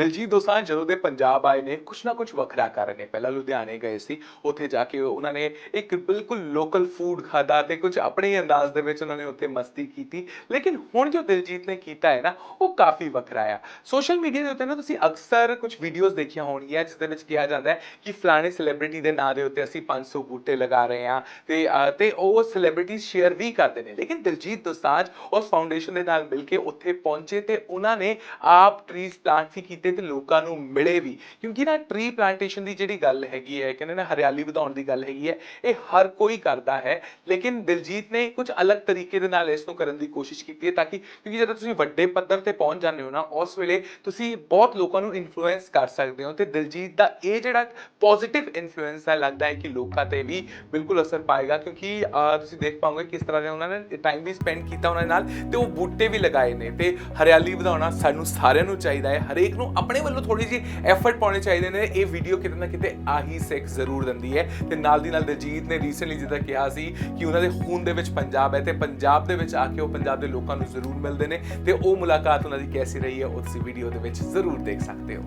ਦਿਲਜੀਤ ਦੋਸਾਂਝ ਜਦੋਂ ਦੇ ਪੰਜਾਬ ਆਏ ਨੇ, ਕੁਛ ਨਾ ਕੁਛ ਵੱਖਰਾ ਕਰ ਰਹੇ ਨੇ। ਪਹਿਲਾਂ ਲੁਧਿਆਣੇ ਗਏ ਸੀ, ਉੱਥੇ ਜਾ ਕੇ ਉਹਨਾਂ ਨੇ ਇੱਕ ਬਿਲਕੁਲ ਲੋਕਲ ਫੂਡ ਖਾਦਾ ਤੇ ਕੁਝ ਆਪਣੇ ਅੰਦਾਜ਼ ਦੇ ਵਿੱਚ ਉਹਨਾਂ ਨੇ ਉੱਥੇ ਮਸਤੀ ਕੀਤੀ। ਲੇਕਿਨ ਹੁਣ ਜੋ ਦਿਲਜੀਤ ਨੇ ਕੀਤਾ ਹੈ ਨਾ, ਉਹ ਕਾਫੀ ਵੱਖਰਾ ਆ। ਸੋਸ਼ਲ ਮੀਡੀਆ ਦੇ ਉੱਤੇ ਨਾ ਤੁਸੀਂ ਅਕਸਰ ਕੁਝ ਵੀਡੀਓਜ਼ ਦੇਖੀਆਂ ਹੋਣਗੀਆਂ, ਜਿਸ ਦੇ ਵਿੱਚ ਕਿਹਾ ਜਾਂਦਾ ਹੈ ਕਿ ਫਲਾਣੇ ਸੈਲੀਬ੍ਰਿਟੀ ਦੇ ਨਾਂ ਦੇ ਉੱਤੇ ਅਸੀਂ 500 ਬੂਟੇ ਲਗਾ ਰਹੇ ਹਾਂ ਤੇ ਤੇ ਉਹ ਸੈਲੀਬ੍ਰਿਟੀ ਸ਼ੇਅਰ ਵੀ ਕਰਦੇ ਨੇ। ਲੇਕਿਨ ਦਿਲਜੀਤ ਦੋਸਾਂਝ ਉਸ ਫਾਊਂਡੇਸ਼ਨ ਦੇ ਨਾਲ ਮਿਲ ਕੇ ਉੱਥੇ ਪਹੁੰਚੇ ਤੇ ਉਹਨਾਂ ਨੇ ਆਪ ਟਰੀਜ਼ ਪਲਾਂਟ ਵੀ ਕੀਤੇ ਤੇ ਲੋਕਾਂ ਨੂੰ ਮਿਲੇ ਵੀ। ਕਿਉਂਕਿ ਨਾ ਟ੍ਰੀ ਪਲਾਂਟੇਸ਼ਨ ਦੀ ਜਿਹੜੀ ਗੱਲ ਹੈਗੀ ਹੈ, ਕਹਿੰਦੇ ਨਾ ਹਰਿਆਲੀ ਵਧਾਉਣ ਦੀ ਗੱਲ ਹੈਗੀ ਹੈ, ਇਹ ਹਰ ਕੋਈ ਕਰਦਾ ਹੈ। ਲੇਕਿਨ ਦਿਲਜੀਤ ਨੇ ਕੁਝ ਅਲੱਗ ਤਰੀਕੇ ਦੇ ਨਾਲ ਇਸ ਨੂੰ ਕਰਨ ਦੀ ਕੋਸ਼ਿਸ਼ ਕੀਤੀ ਹੈ ਤਾਂ ਕਿ ਕਿਉਂਕਿ ਜਦੋਂ ਤੁਸੀਂ ਵੱਡੇ ਪੱਧਰ ਤੇ ਪਹੁੰਚ ਜਾਂਦੇ ਹੋ ਨਾ, ਉਸ ਵੇਲੇ ਤੁਸੀਂ ਬਹੁਤ ਲੋਕਾਂ ਨੂੰ ਇਨਫਲੂਐਂਸ ਕਰ ਸਕਦੇ ਹੋ ਤੇ ਦਿਲਜੀਤ ਦਾ ਇਹ ਜਿਹੜਾ ਪੋਜ਼ਿਟਿਵ ਇਨਫਲੂਐਂਸ ਹੈ, ਲੱਗਦਾ ਹੈ ਕਿ ਲੋਕਾਂ ਤੇ ਵੀ ਬਿਲਕੁਲ ਅਸਰ ਪਾਏਗਾ। ਕਿਉਂਕਿ ਤੁਸੀਂ ਦੇਖ ਪਾਓਗੇ ਕਿਸ ਤਰ੍ਹਾਂ ਦੇ ਉਹਨਾਂ ਨੇ ਟਾਈਮ ਵੀ ਸਪੈਂਡ ਕੀਤਾ ਉਹਨਾਂ ਨਾਲ ਤੇ ਉਹ ਬੂਟੇ ਵੀ ਲਗਾਏ ਨੇ ਤੇ ਹਰਿਆਲੀ ਵਧਾਉਣਾ ਸਾਨੂੰ ਸਾਰਿਆਂ ਨੂੰ ਚਾਹੀਦਾ ਹੈ, ਹਰੇਕ ਨੂੰ ਆਪਣੇ ਵੱਲੋਂ ਥੋੜੀ ਜਿਹੀ ਐਫਰਟ ਪਾਉਣੇ ਚਾਹੀਦੇ ਨੇ। ਇਹ ਵੀਡੀਓ ਕਿਤੇ ਨਾ ਕਿਤੇ ਆਹੀ ਸਿੱਖ ਜ਼ਰੂਰ ਦਿੰਦੀ ਹੈ ਤੇ ਨਾਲ ਦੀ ਨਾਲ ਦਿਲਜੀਤ ਨੇ ਰੀਸੈਂਟਲੀ ਜਿੱਦਾਂ ਕਿਹਾ ਸੀ ਕਿ ਉਹਨਾਂ ਦੇ ਖੂਨ ਦੇ ਵਿੱਚ ਪੰਜਾਬ ਹੈ ਤੇ ਪੰਜਾਬ ਦੇ ਵਿੱਚ ਆ ਕੇ ਉਹ ਪੰਜਾਬ ਦੇ ਲੋਕਾਂ ਨੂੰ ਜ਼ਰੂਰ ਮਿਲਦੇ ਨੇ ਤੇ ਉਹ ਮੁਲਾਕਾਤ ਉਹਨਾਂ ਦੀ ਕੈਸੀ ਰਹੀ ਹੈ ਉਹ ਤੁਸੀਂ ਵੀਡੀਓ ਦੇ ਵਿੱਚ ਜ਼ਰੂਰ ਦੇਖ ਸਕਦੇ ਹੋ।